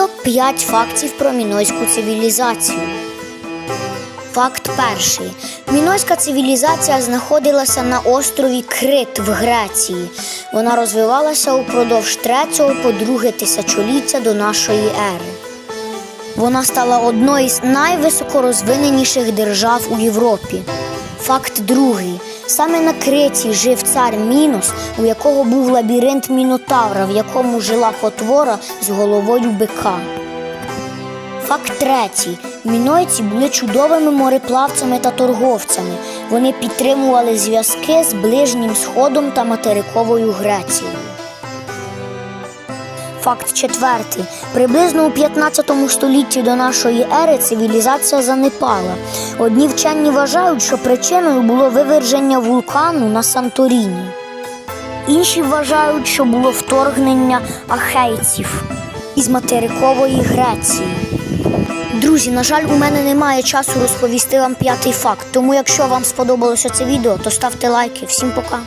Топ-5 фактів про мінойську цивілізацію. Факт перший. Мінойська цивілізація знаходилася на острові Крит в Греції. Вона розвивалася упродовж 3 по 2 тисячоліття до нашої ери. Вона стала одною з найвисокорозвиненіших держав у Європі. Факт другий. Саме на Креті жив цар Мінос, у якого був лабіринт Мінотавра, в якому жила потвора з головою бика. Факт третій. Мінойці були чудовими мореплавцями та торговцями. Вони підтримували зв'язки з Ближнім Сходом та материковою Грецією. Факт четвертий. Приблизно у 15 столітті до нашої ери цивілізація занепала. Одні вчені вважають, що причиною було виверження вулкану на Санторіні. Інші вважають, що було вторгнення ахейців із материкової Греції. Друзі, на жаль, у мене немає часу розповісти вам п'ятий факт. Тому, якщо вам сподобалося це відео, то ставте лайки. Всім пока.